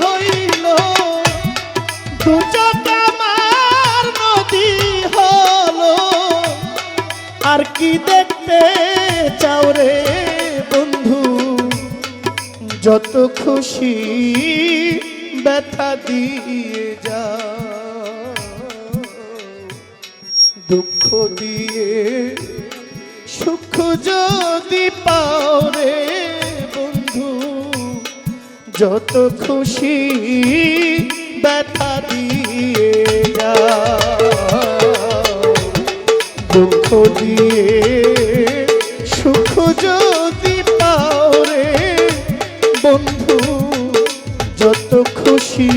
হইল। আর কি দেখতে বন্ধু? যত খুশি ব্যথা দিয়ে যা দুঃখ দিয়ে, সুখ যদি পাও রে যত খুশি ব্যথা দিয়ে দুঃখ দিয়ে সুখ যদি পাও রে বন্ধু যত খুশি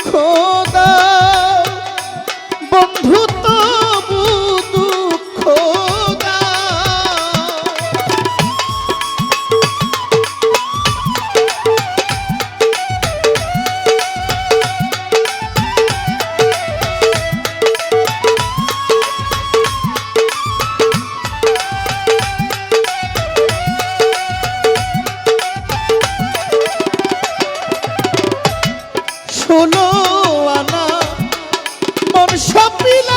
দুঃখ মন সপিলা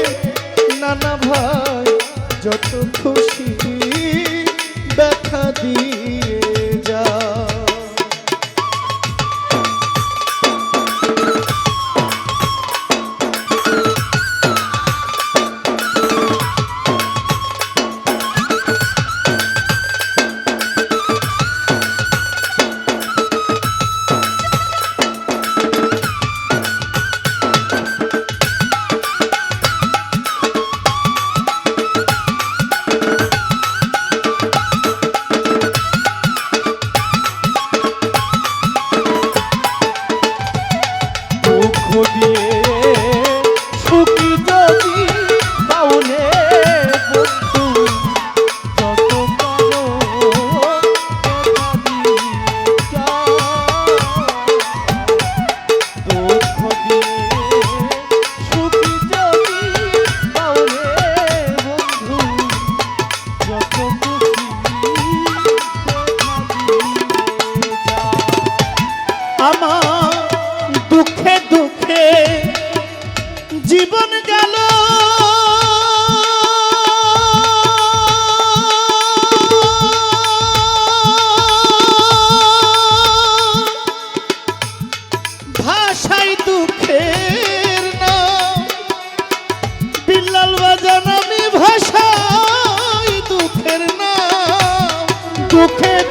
নাম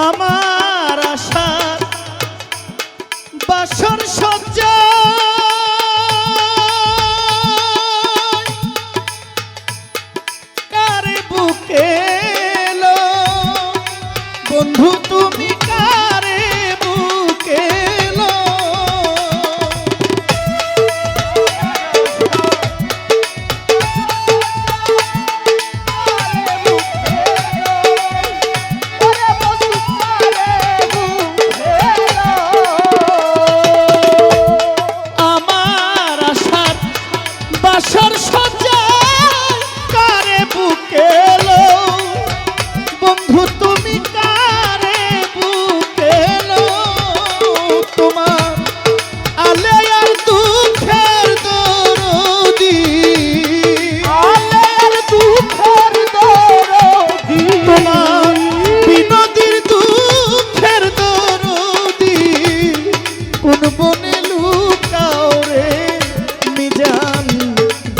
আমার আশা বাসর সজ্জা কারে বুকে? বন্ধু তুমি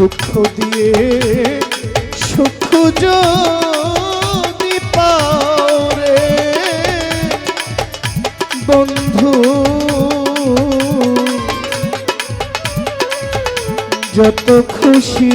দুঃখ দিয়ে সুখ যদি পাও রে। বন্ধু যত খুশি